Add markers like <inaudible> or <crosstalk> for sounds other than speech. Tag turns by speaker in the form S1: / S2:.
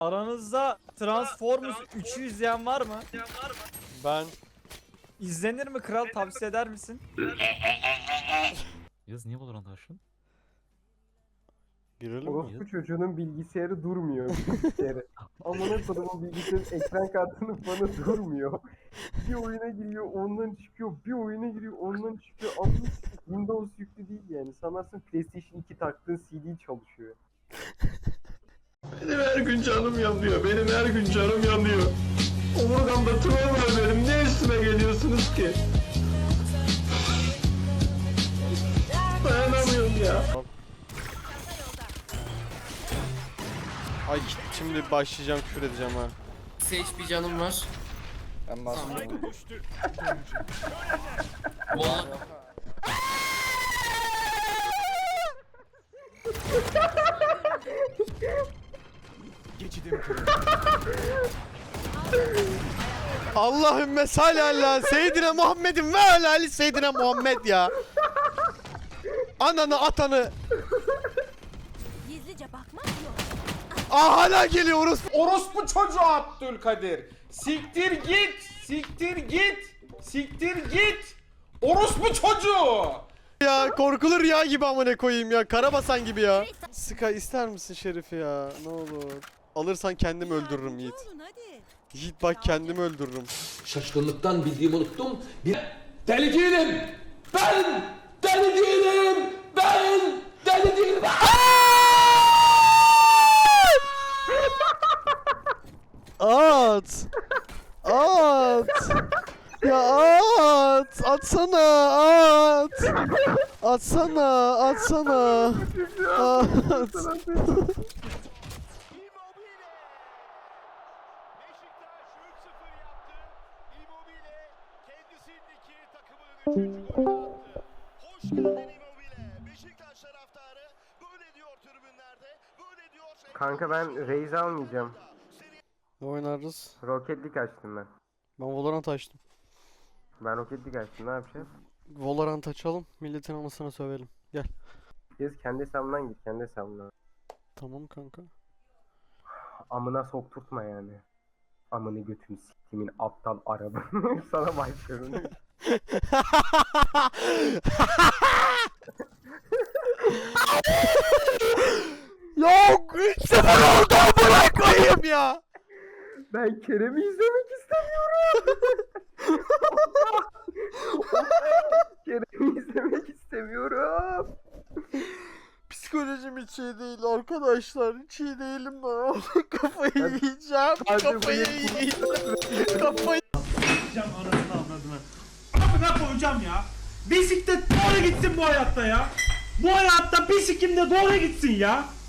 S1: Aranızda Transformers 3'ü izleyen var mı?
S2: Ben
S1: İzlenir mi kral tavsiye eder misin? <laughs>
S3: Yaz niye Valorant açtın?
S2: girelim mi?
S4: Orospu çocuğunun bilgisayarı durmuyor <laughs> bilgisayarı. Amına kodumun bilgisayarın ekran kartının fanı durmuyor. Bir oyuna giriyor ondan çıkıyor, bir oyuna giriyor ondan çıkıyor. Ama Windows yüklü değil yani. Sanarsın PlayStation 2 taktığın CD çalışıyor.
S5: Benim her gün canım yanıyor. Benim her gün canım yanıyor. Omurgamda tümör var benim. Ne üstüme geliyorsunuz ki? Dayanamıyorum ya.
S2: Ay şimdi başlayacağım küfür edeceğim ha.
S6: Sage bir canım var.
S7: Ben bastım. <laughs>
S2: Allahümme salli ala seyyidine Muhammedin ve ala ali seyyidine Muhammed ya. Ananı atanı.
S8: Gizlice bakmak yok.
S2: Aa hala geliyoruz.
S7: Orospu çocuğu Abdülkadir. Siktir git. Siktir git. Siktir git. Orospu çocuğu.
S2: Ya korkulur ya gibi amına koyayım ya. Karabasan gibi ya. Sky ister misin Şerif'i ya? Ne olur. Alırsan kendimi öldürürüm Yiğit. Yiğit bak kendimi öldürürüm.
S9: Şaşkınlıktan bildiğimi unuttum. Bir deli değilim. Ben deli değilim. Ben deli değilim.
S2: At. At. Ya at. Atsana at. Atsana. Atsana. At.
S4: Kanka ben Raze almayacağım.
S2: Ne oynarız?
S4: Rocket League açtım ben.
S2: Ben Valorant açtım.
S4: Ben Rocket League açtım ne yapacağız?
S2: Valorant açalım. Milletin anasını sövelim. Gel.
S4: Biz kendi hesabından git kendi hesabından.
S2: Tamam kanka.
S4: Amına sokturtma yani. Amını götünü siktimin aptal araba. <laughs> Sana başlıyorum. <laughs>
S2: Yok. 3 sefer oldu amına koyayım ya.
S4: Ben Kerem'i izlemek istemiyorum. <laughs> Kerem'i izlemek istemiyorum.
S2: Psikolojim hiç iyi değil arkadaşlar. Hiç iyi değilim ben. Kafayı yiyeceğim. Kafayı yiyeceğim. Kafayı
S10: avradına. Koyacağım ya. Bisiklet doğru gitsin bu hayatta ya. Bu hayatta bisikimde doğru gitsin ya.